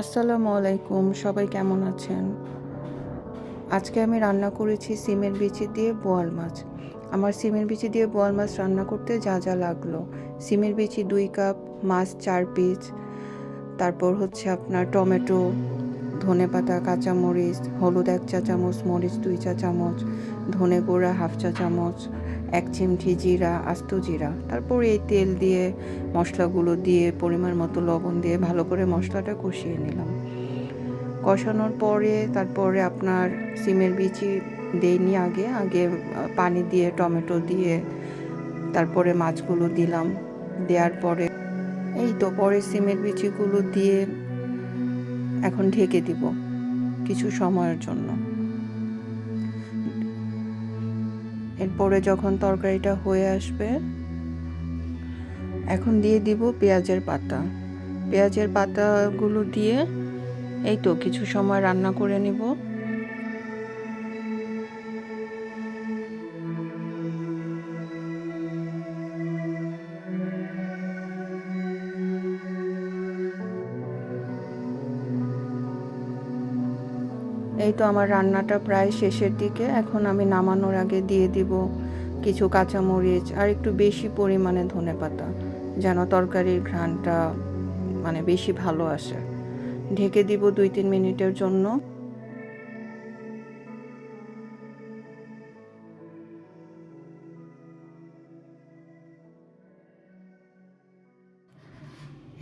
আসসালামু আলাইকুম, সবাই কেমন আছেন? আজকে আমি রান্না করেছি সিমের বিচি দিয়ে বোয়াল মাছ। আমার সিমের বিচি দিয়ে বোয়াল মাছ রান্না করতে যা যা লাগল। সিমের বিচি দুই কাপ, মাছ চার পিস, তারপর হচ্ছে আপনার টমেটো ধনে পাতা কাঁচামরিচ হলুদ এক চা চামচ, মরিচ দুই চা চামচ, ধনে গুঁড়া হাফ চা চামচ, এক চিমটি জিরা, আস্ত জিরা। তারপর এই তেল দিয়ে, মশলাগুলো দিয়ে, পরিমাণ মতো লবণ দিয়ে ভালো করে মশলাটা কষিয়ে নিলাম। কষানোর পরে তারপরে আপনার সিমের বিচি দেইনি আগে আগে পানি দিয়ে, টমেটো দিয়ে তারপরে মাছগুলো দিলাম। দেওয়ার পরে, এই তো পরে সিমের বিচিগুলো দিয়ে এখন ঢেকে দিব কিছু সময়ের জন্য। এরপরে যখন তরকারিটা হয়ে আসবে, এখন দিয়ে দিব পেঁয়াজের পাতা। পেঁয়াজের পাতাগুলো দিয়ে এই তো কিছু সময় রান্না করে নিব। এই তো আমার রান্নাটা প্রায় শেষের দিকে। এখন আমি নামানোর আগে দিয়ে দিব কিছু কাঁচামরিচ আর একটু বেশি পরিমাণে ধনেপাতা যেন তরকারির ঘ্রাণটা মানে বেশি ভালো আসে। ঢেকে দিব দুই তিন মিনিটের জন্য।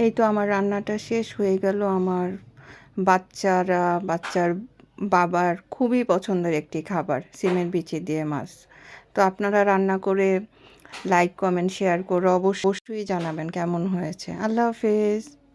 এই তো আমার রান্নাটা শেষ হয়ে গেল। আমার বাচ্চারা, বাচ্চার বাবার খুবই পছন্দের একটি খাবার, সিমের বিচি দিয়ে মাছ। তো আপনারা রান্না করে লাইক কমেন্ট শেয়ার করে অবশ্যই জানাবেন কেমন হয়েছে। আল্লাহ হাফেজ।